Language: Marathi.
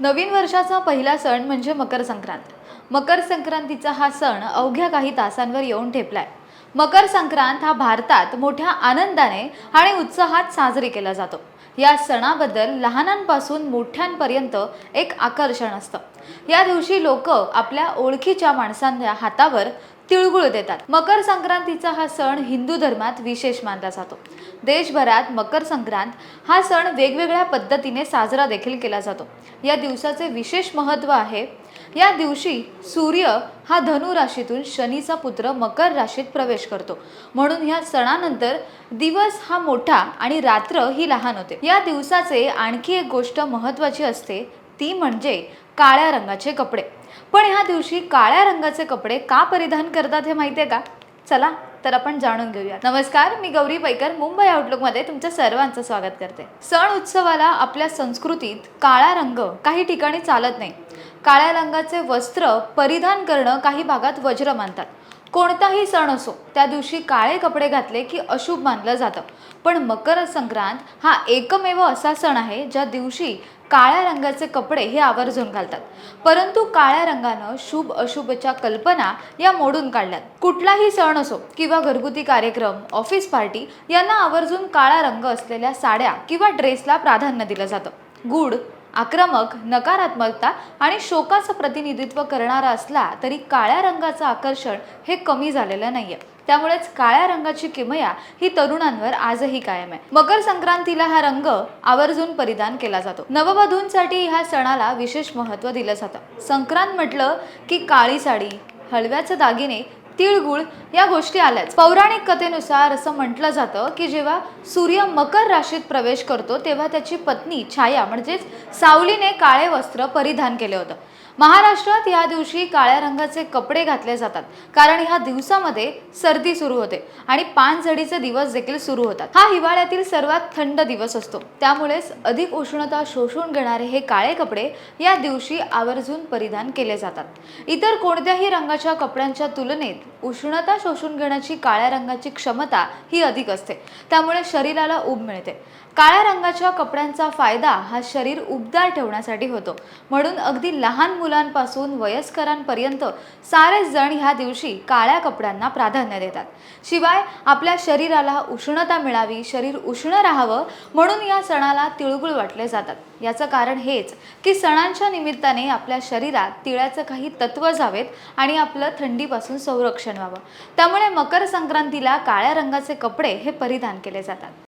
नवीन वर्षाचा पहिला सण म्हणजे मकर संक्रांत. मकर संक्रांतीचा हा सण अवघ्या काही तासांवर येऊन ठेपलाय. मकर संक्रांत हा भारतात मोठ्या आनंदाने आणि उत्साहात साजरी केला जातो. या सणाबद्दल लहानांपासून मोठ्यांपर्यंत एक आकर्षण असतं. या दिवशी लोक आपल्या ओळखीच्या माणसांच्या हातावर तिळगुळ देतात. मकर संक्रांतीचा हा सण हिंदू धर्मात विशेष मानला जातो. देशभरात मकर संक्रांत हा सण वेगवेगळ्या पद्धतीने साजरा देखील केला जातो. या दिवसाचे विशेष महत्त्व आहे या दिवशी सूर्य हा धनु राशीतून शनीचा पुत्र मकर राशीत प्रवेश करतो. म्हणून ह्या सणानंतर दिवस हा मोठा आणि रात्र ही लहान होते. या दिवसाचे आणखी एक गोष्ट महत्त्वाची असते ती म्हणजे काळ्या रंगाचे कपडे. पण ह्या दिवशी काळ्या रंगाचे कपडे का परिधान करतात हे माहिती आहे का? चला तर आपण जाणून घेऊया नमस्कार मी गौरी पैकर मुंबई आउटलुकमध्ये तुमच्या सर्वांचं स्वागत करते. सण उत्सवाला आपल्या संस्कृतीत काळा रंग काही ठिकाणी चालत नाही. काळ्या रंगाचे वस्त्र परिधान करणं काही भागात वज्र मानतात. कोणताही सण असो त्या दिवशी काळे कपडे घातले की अशुभ मानलं जातं. पण मकर संक्रांत हा एकमेव असा सण आहे ज्या दिवशी काळ्या रंगाचे कपडे हे आवर्जून घालतात. परंतु काळ्या रंगानं शुभ अशुभच्या कल्पना या मोडून काढल्यात. कुठलाही सण असो किंवा घरगुती कार्यक्रम ऑफिस पार्टी यांना आवर्जून काळा रंग असलेल्या साड्या किंवा ड्रेसला प्राधान्य दिलं जातं. गुड आक्रमक नकारात्मकता आणि शोकाचं प्रतिनिधित्व करणारा असला तरी काळ्या रंगाचं आकर्षण हे कमी झालेलं नाहीये. त्यामुळेच काळ्या रंगाची किमया ही तरुणांवर आजही कायम आहे. मकर संक्रांतीला हा रंग आवर्जून परिधान केला जातो. नववधूंसाठी ह्या सणाला विशेष महत्त्व दिलं जातं. संक्रांत म्हटलं की काळी साडी हलव्याचे दागिने तिळगुळ या गोष्टी आल्याच. पौराणिक कथेनुसार असं म्हटलं जातं की जेव्हा सूर्य मकर राशीत प्रवेश करतो तेव्हा त्याची पत्नी छाया म्हणजेच सावलीने काळे वस्त्र परिधान केले होतं. महाराष्ट्रात या दिवशी काळ्या रंगाचे कपडे घातले जातात. कारण ह्या दिवसामध्ये सर्दी सुरू होते आणि पानझडीचे दिवस देखील सुरू होतात. हा हिवाळ्यातील सर्वात थंड दिवस असतो. त्यामुळेच अधिक उष्णता शोषून घेणारे हे काळे कपडे या दिवशी आवर्जून परिधान केले जातात. इतर कोणत्याही रंगाच्या कपड्यांच्या तुलनेत उष्णता शोषून घेण्याची काळ्या रंगाची क्षमता ही अधिक असते. त्यामुळे शरीराला ऊब मिळते. काळ्या रंगाच्या कपड्यांचा फायदा हा शरीर उबदार ठेवण्यासाठी होतो. म्हणून अगदी लहान मुलं मुलांपासून वयस्करांपर्यंत सारेच जण ह्या दिवशी काळ्या कपड्यांना प्राधान्य देतात. शिवाय आपल्या शरीराला उष्णता मिळावी शरीर उष्ण राहावं म्हणून या सणाला तिळगुळ वाटले जातात. याचं कारण हेच की सणांच्या निमित्ताने आपल्या शरीरात तिळाचं काही तत्व जावेत आणि आपलं थंडीपासून संरक्षण व्हावं. त्यामुळे मकर संक्रांतीला काळ्या रंगाचे कपडे हे परिधान केले जातात.